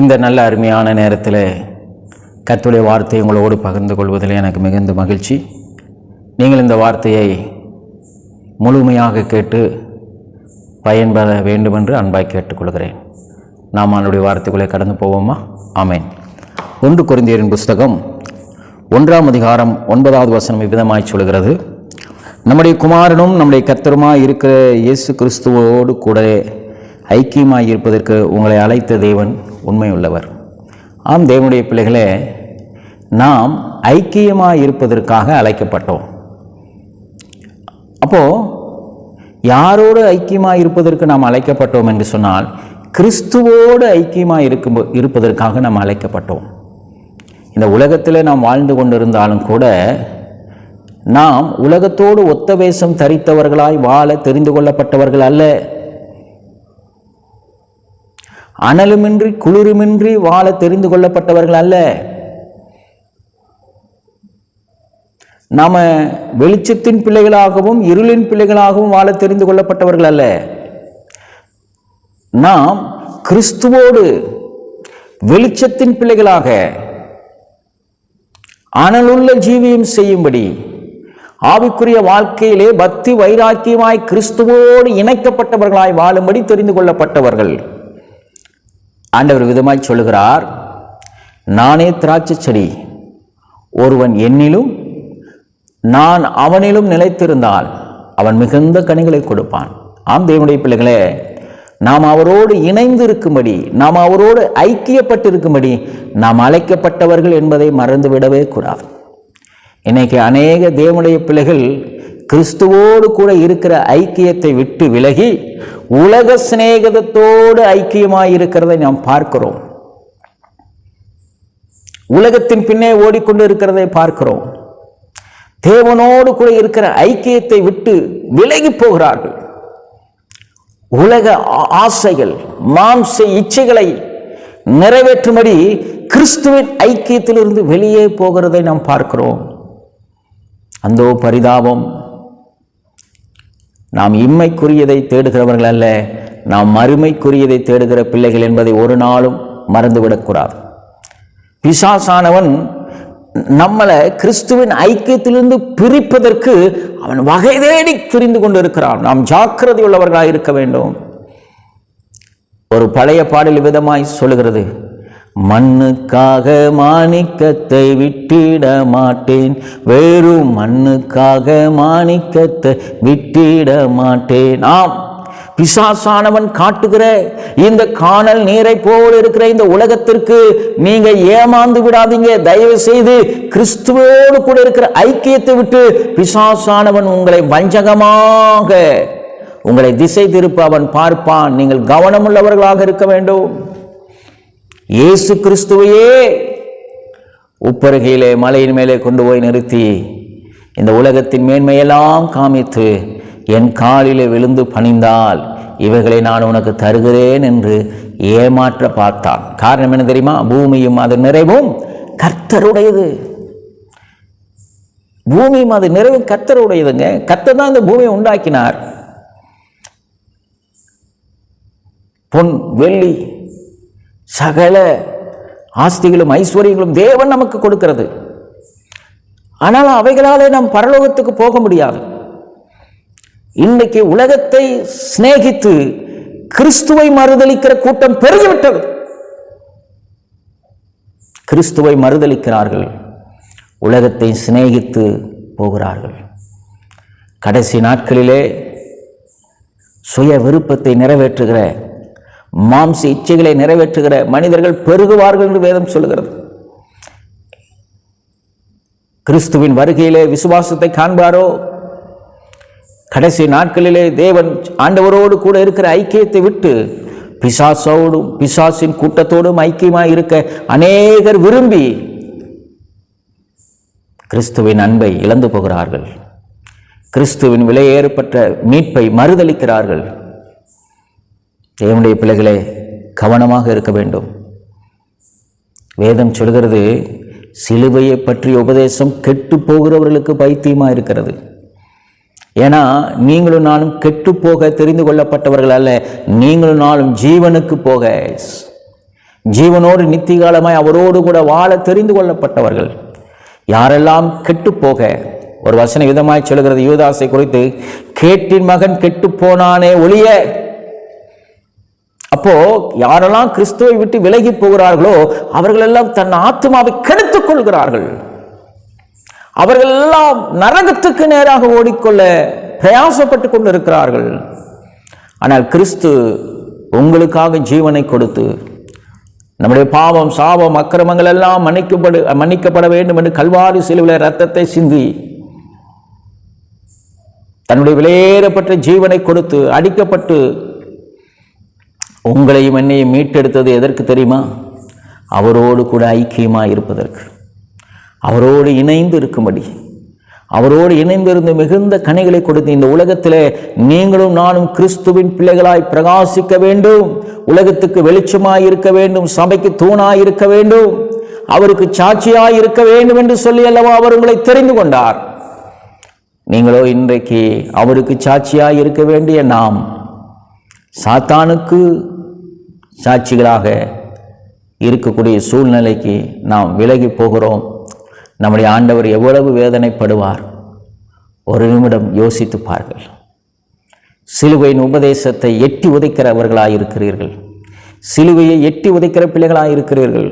இந்த நல்ல அருமையான நேரத்தில் கத்துடைய வார்த்தையை உங்களோடு பகிர்ந்து கொள்வதில் எனக்கு மிகுந்த மகிழ்ச்சி. நீங்கள் இந்த வார்த்தையை முழுமையாக கேட்டு பயன்பெற வேண்டுமென்று அன்பாய் கேட்டுக்கொள்கிறேன். நாம் அவனுடைய வார்த்தைக்குள்ளே கடந்து போவோமா? ஆமேன். ஒன்று குறைந்தியரின் புஸ்தகம் ஒன்றாம் அதிகாரம் ஒன்பதாவது வசனம் இவ்விதமாய் சொல்கிறது. நம்முடைய குமாரனும் நம்முடைய கத்தருமாய் இருக்கிற இயேசு கிறிஸ்துவோடு கூட ஐக்கியமாய் இருப்பதற்கு உங்களை அழைத்த தேவன் உண்மையுள்ளவர். ஆம் தேவனுடைய பிள்ளைகளே நாம் ஐக்கியமாக இருப்பதற்காக அழைக்கப்பட்டோம். அப்போது யாரோடு ஐக்கியமாக இருப்பதற்கு நாம் அழைக்கப்பட்டோம் என்று சொன்னால் கிறிஸ்துவோடு ஐக்கியமாக இருக்கும் இருப்பதற்காக நாம் அழைக்கப்பட்டோம். இந்த உலகத்தில் நாம் வாழ்ந்து கொண்டிருந்தாலும் கூட நாம் உலகத்தோடு ஒத்த வேஷம் தரித்தவர்களாய் வாழ தெரிந்து கொள்ளப்பட்டவர்கள் அல்ல. அனலுமின்றி குளிருமின்றி வாழ தெரிந்து கொள்ளப்பட்டவர்கள் அல்ல. நாம வெளிச்சத்தின் பிள்ளைகளாகவும் இருளின் பிள்ளைகளாகவும் வாழ தெரிந்து கொள்ளப்பட்டவர்கள் அல்ல. நாம் கிறிஸ்துவோடு வெளிச்சத்தின் பிள்ளைகளாக அனலுள்ள ஜீவியம் செய்யும்படி ஆவிக்குரிய வாழ்க்கையிலே பக்தி வைராக்கியமாய் கிறிஸ்துவோடு இணைக்கப்பட்டவர்களாய் வாழும்படி தெரிந்து கொள்ளப்பட்டவர்கள். ஆண்டவர் விதமாய் சொல்லுகிறார் நானே திராட்சை செடி ஒருவன் என்னிலும் நான் அவனிலும் நிலைத்திருந்தால் அவன் மிகுந்த கனிகளை கொடுப்பான். ஆம் தேவனுடைய பிள்ளைகளே நாம் அவரோடு இணைந்து இருக்கும்படி நாம் அவரோடு ஐக்கியப்பட்டு இருக்கும்படி நாம் அழைக்கப்பட்டவர்கள் என்பதை மறந்துவிடவே கூடாது. இன்னைக்கு அநேக தேவனுடைய பிள்ளைகள் கிறிஸ்துவோடு கூட இருக்கிற ஐக்கியத்தை விட்டு விலகி உலக சிநேகத்தோடு ஐக்கியமாக இருக்கிறதை நாம் பார்க்கிறோம். உலகத்தின் பின்னே ஓடிக்கொண்டு இருக்கிறதை பார்க்கிறோம். தேவனோடு கூட இருக்கிற ஐக்கியத்தை விட்டு விலகி போகிறார்கள். உலக ஆ- ஆசைகள் மாம்ச இச்சைகளை நிறைவேற்றும்படி கிறிஸ்துவின் ஐக்கியத்திலிருந்து வெளியே போகிறதை நாம் பார்க்கிறோம். அந்தோ பரிதாபம் நாம் இம்மைக்குரியதை தேடுகிறவர்கள் அல்ல நாம் மறுமைக்குரியதை தேடுகிற பிள்ளைகள் என்பதை ஒரு நாளும் மறந்துவிடக்கூடாது பிசாசானவன் நம்மளை கிறிஸ்துவின் ஐக்கியத்திலிருந்து பிரிப்பதற்கு அவன் வகை தேடி திரிந்து கொண்டிருக்கிறான். நாம் ஜாக்கிரதை உள்ளவர்களாக இருக்க வேண்டும். ஒரு பழைய பாடல் விதமாய் சொல்லுகிறது. மண்ணுக்காக மாணிக்கத்தை விட்டிட மாட்டேன். வெறும் மண்ணுக்காக மாணிக்கத்தை விட்டிட மாட்டேன். ஆம் பிசாசானவன் காட்டுகிற இந்த காணல் நீரை போல இருக்கிற இந்த உலகத்திற்கு நீங்க ஏமாந்து விடாதீங்க. தயவு செய்து கிறிஸ்துவோடு கூட இருக்கிற ஐக்கியத்தை விட்டு பிசாசானவன் உங்களை வஞ்சகமாக உங்களை திசை திருப்ப அவன் பார்ப்பான். நீங்கள் கவனமுள்ளவர்களாக இருக்க வேண்டும். இயேசு கிறிஸ்துவையே உப்பருகையிலே மலையின் மேலே கொண்டு போய் நிறுத்தி இந்த உலகத்தின் மேன்மையெல்லாம் காமித்து என் காலிலே விழுந்து பணிந்தால் இவைகளை நான் உனக்கு தருகிறேன் என்று ஏமாற்ற பார்த்தான். காரணம் என்ன தெரியுமா? பூமியும் அது நிறைவும் கர்த்தருடையது. பூமியும் அது நிறைவும் கர்த்தருடையதுங்க. கர்த்தர் தான் இந்த பூமியை உண்டாக்கினார். பொன் வெள்ளி சகல ஆஸ்திகளும் ஐஸ்வர்யங்களும் தேவன் நமக்கு கொடுக்கிறது. ஆனால் அவைகளாலே நாம் பரலோகத்துக்கு போக முடியாது. இன்றைக்கு உலகத்தை சிநேகித்து கிறிஸ்துவை மறுதளிக்கிற கூட்டம் பெருகிவிட்டது. கிறிஸ்துவை மறுதளிக்கிறார்கள் உலகத்தை சிநேகித்து போகிறார்கள். கடைசி நாட்களிலே சுய விருப்பத்தை நிறைவேற்றுகிற மாம்ச இச்சைகளை நிறைவேற்றுகிற மனிதர்கள் பெருகுவார்கள் என்று வேதம் சொல்லுகிறது. கிறிஸ்துவின் வருகையிலே விசுவாசத்தை காண்பாரோ? கடைசி நாட்களிலே தேவன் ஆண்டவரோடு கூட இருக்கிற ஐக்கியத்தை விட்டு பிசாசோடும் பிசாசின் கூட்டத்தோடும் ஐக்கியமாக இருக்க அநேகர் விரும்பி கிறிஸ்துவின் அன்பை இழந்து போகிறார்கள். கிறிஸ்துவின் விலையேறப்பட்ட மீட்பை மறுதளிக்கிறார்கள். தேவனுடைய பிள்ளைகளே கவனமாக இருக்க வேண்டும். வேதம் சொல்கிறது சிலுவையை பற்றிய உபதேசம் கெட்டு போகிறவர்களுக்கு பைத்தியமாக இருக்கிறது. ஏன்னா நீங்களும் நானும் கெட்டு போக தெரிந்து கொள்ளப்பட்டவர்கள் அல்ல நீங்களும் நானும் ஜீவனுக்கு போக ஜீவனோடு நித்திகாலமாய் அவரோடு கூட வாழ தெரிந்து கொள்ளப்பட்டவர்கள். யாரெல்லாம் கெட்டு போக ஒரு வசன விதமாய் சொல்கிறது யூதாசை குறித்து கேட்டின் மகன் கெட்டு போனானே ஒளிய அப்போ யாரெல்லாம் கிறிஸ்துவை விட்டு விலகி போகிறார்களோ அவர்களெல்லாம் தன் ஆத்மாவை கெடுத்துக் கொள்கிறார்கள். அவர்கள் எல்லாம் நரகத்துக்கு நேராக ஓடிக்கொள்ள பிரயாசப்பட்டு கொண்டிருக்கிறார்கள். ஆனால் கிறிஸ்து உங்களுக்காக ஜீவனை கொடுத்து நம்முடைய பாவம் சாபம் அக்கிரமங்கள் எல்லாம் மன்னிக்கப்படு மன்னிக்கப்பட வேண்டும் என்று கல்வாரி சிலுவில ரத்தத்தை சிந்தி தன்னுடைய விலையேறப்பட்ட ஜீவனை கொடுத்து அடிக்கப்பட்டு உங்களையும் என்னையும் மீட்டெடுத்தது எதற்கு தெரியுமா? அவரோடு கூட ஐக்கியமாக இருப்பதற்கு. அவரோடு இணைந்து இருக்கும்படி. அவரோடு இணைந்திருந்து மிகுந்த கனிகளை கொடுத்து இந்த உலகத்திலே நீங்களும் நானும் கிறிஸ்துவின் பிள்ளைகளாய் பிரகாசிக்க வேண்டும். உலகத்துக்கு வெளிச்சமாய் இருக்க வேண்டும். சபைக்கு தூணாய் இருக்க வேண்டும். அவருக்கு சாட்சியாய் இருக்க வேண்டும் என்று சொல்லி அல்லவா அவர் உங்களை தெரிந்து கொண்டார். நீங்களோ இன்றைக்கு அவருக்கு சாட்சியாய் இருக்க வேண்டிய நாம் சாத்தானுக்கு சாட்சிகளாக இருக்கக்கூடிய சூழ்நிலைக்கு நாம் விலகி போகிறோம். நம்முடைய ஆண்டவர் எவ்வளவு வேதனைப்படுவார்? ஒரு நிமிடம் யோசித்து பார்கள் சிலுவையின் உபதேசத்தை எட்டி உதைக்கிறவர்களாக இருக்கிறீர்கள். சிலுவையை எட்டி உதைக்கிற பிள்ளைகளாக இருக்கிறீர்கள்.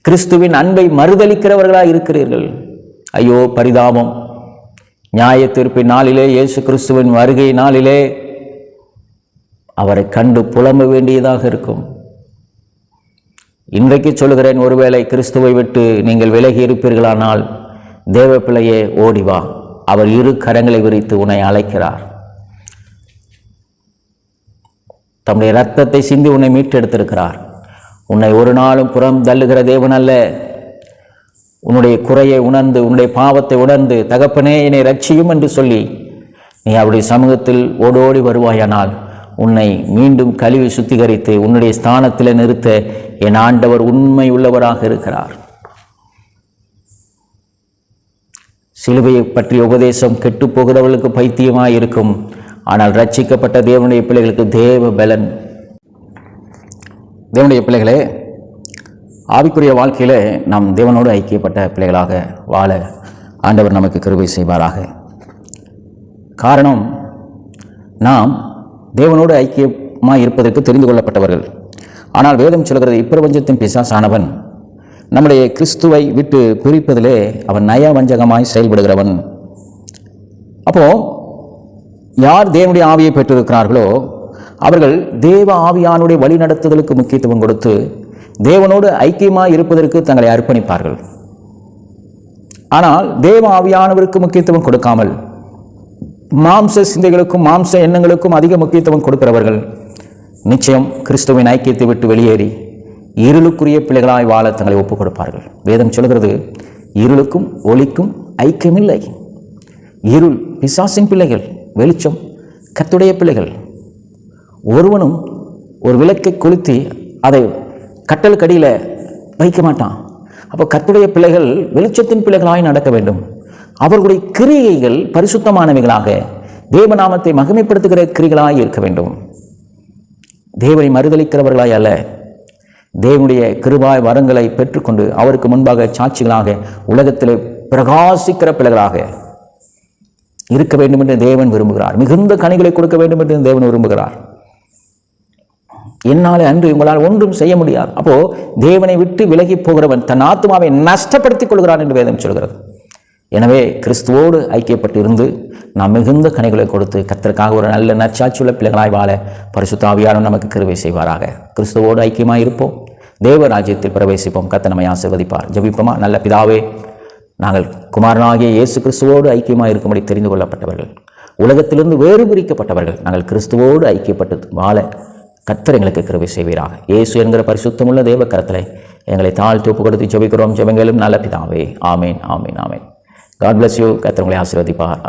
கிறிஸ்துவின் அன்பை மறுதளிக்கிறவர்களாக இருக்கிறீர்கள். ஐயோ பரிதாபம். நியாய தீர்ப்பின் நாளிலே இயேசு கிறிஸ்துவின் வருகை நாளிலே அவரை கண்டு புலம்ப வேண்டியதாக இருக்கும். இன்றைக்கு சொல்கிறேன் ஒருவேளை கிறிஸ்துவை விட்டு நீங்கள் விலகி இருப்பீர்களானால் தேவ பிள்ளையே ஓடி வா. அவர் இரு கரங்களை விரித்து உன்னை அழைக்கிறார். தம்முடைய ரத்தத்தை சிந்தி உன்னை மீட்டெடுத்திருக்கிறார். உன்னை ஒரு நாளும் புறம் தள்ளுகிற தேவன் அல்ல. உன்னுடைய குறையை உணர்ந்து உன்னுடைய பாவத்தை உணர்ந்து தகப்பனே என்னை ரட்சியும் என்று சொல்லி நீ அவருடைய சமூகத்தில் ஓடோடி வருவாயானால் உன்னை மீண்டும் கழுவி சுத்திகரித்து உன்னுடைய ஸ்தானத்தில் நிறுத்த என் ஆண்டவர் உண்மை உள்ளவராக இருக்கிறார். சிலுவையை பற்றிய உபதேசம் கெட்டு போகிறவர்களுக்கு பைத்தியமாக இருக்கும் ஆனால் ரட்சிக்கப்பட்ட தேவனுடைய பிள்ளைகளுக்கு தேவ பலன். தேவனுடைய பிள்ளைகளே ஆவிக்குரிய வாழ்க்கையில் நாம் தேவனோடு ஐக்கியப்பட்ட பிள்ளைகளாக வாழ ஆண்டவர் நமக்கு கிருபை செய்வாராக. காரணம் நாம் தேவனோடு ஐக்கியமாக இருப்பதற்கு தெரிந்து கொள்ளப்பட்டவர்கள். ஆனால் வேதம் சொல்கிறது இப்பிரபஞ்சத்தின் பிசாசானவன். நம்முடைய கிறிஸ்துவை விட்டு பிரிப்பதிலே அவன் நயவஞ்சகமாய் செயல்படுகிறவன். அப்போது யார் தேவனுடைய ஆவியை பெற்றிருக்கிறார்களோ அவர்கள் தேவ ஆவியானுடைய வழிநடத்துதலுக்கு முக்கியத்துவம் கொடுத்து தேவனோடு ஐக்கியமாக இருப்பதற்கு தங்களை அர்ப்பணிப்பார்கள். ஆனால் தேவ ஆவியானவருக்கு முக்கியத்துவம் கொடுக்காமல் மாம்ச சிந்தைகளுக்கும் மாம்ச எண்ணங்களுக்கும் அதிக முக்கியத்துவம் கொடுக்கிறவர்கள். நிச்சயம் கிறிஸ்துவின் ஐக்கியத்தை விட்டு வெளியேறி இருளுக்குரிய பிள்ளைகளாய் வாழ தங்களை ஒப்புக் கொடுப்பார்கள் வேதம் சொல்கிறது இருளுக்கும் ஒளிக்கும் ஐக்கியமில்லை. இருள் பிசாசின் பிள்ளைகள் வெளிச்சம் கத்துடைய பிள்ளைகள். ஒருவனும் ஒரு விளக்கை கொளுத்தி அதை கட்டலுக்கடியில் வைக்க மாட்டான். அப்போ கத்துடைய பிள்ளைகள் வெளிச்சத்தின் பிள்ளைகளாய் நடக்க வேண்டும். அவர்களுடைய கிரியைகள் பரிசுத்தமானவைகளாக தேவநாமத்தை மகிமைப்படுத்துகிற கிரிகளாய் இருக்க வேண்டும். தேவனை மறுதளிக்கிறவர்களாய் அல்ல. தேவனுடைய கிருபாய் வரங்களை பெற்றுக்கொண்டு அவருக்கு முன்பாக சாட்சிகளாக உலகத்தில் பிரகாசிக்கிற பிள்ளைகளாக இருக்க வேண்டும் என்று தேவன் விரும்புகிறார். மிகுந்த கனிகளை கொடுக்க வேண்டும் என்று தேவன் விரும்புகிறார். என்னாலே அன்று உங்களால் ஒன்றும் செய்ய முடியாது. அப்போ தேவனை விட்டு விலகி போகிறவன் தன் ஆத்மாவை நஷ்டப்படுத்திக் கொள்கிறான் என்று வேதம் சொல்கிறது. எனவே கிறிஸ்துவோடு ஐக்கியப்பட்டு இருந்து நாம் மிகுந்த கனிகளை கொடுத்து கத்தருக்காக ஒரு நல்ல நற்சாட்சியுள்ள பிள்ளைகளாய் வாழ பரிசுத்தாவியாரும் நமக்கு கிருவை செய்வாராக. கிறிஸ்துவோடு ஐக்கியமாக இருப்போம். தேவராஜ்யத்தில் பிரவேசிப்போம். கத்த நம்மை ஆசிர்வதிப்பார். ஜபிப்போமா? நல்ல பிதாவே நாங்கள் குமாரனாகிய இயேசு கிறிஸ்துவோடு ஐக்கியமாக இருக்கும்படி தெரிந்து கொள்ளப்பட்டவர்கள். உலகத்திலிருந்து வேறு பிரிக்கப்பட்டவர்கள் நாங்கள் கிறிஸ்துவோடு ஐக்கியப்பட்டு வாழ கத்தர் எங்களுக்கு கிருபை செய்வீராக. இயேசு என்கிற பரிசுத்தமுள்ள தேவ கரத்தில் எங்களை தாழ் தூப்பு கொடுத்து ஜபிக்கிறோம் ஜபங்களும் நல்ல பிதாவே. ஆமேன் ஆமேன் ஆமேன். காட் bless யூ கத்தர் உங்களை ஆசீர்வதிப்பார்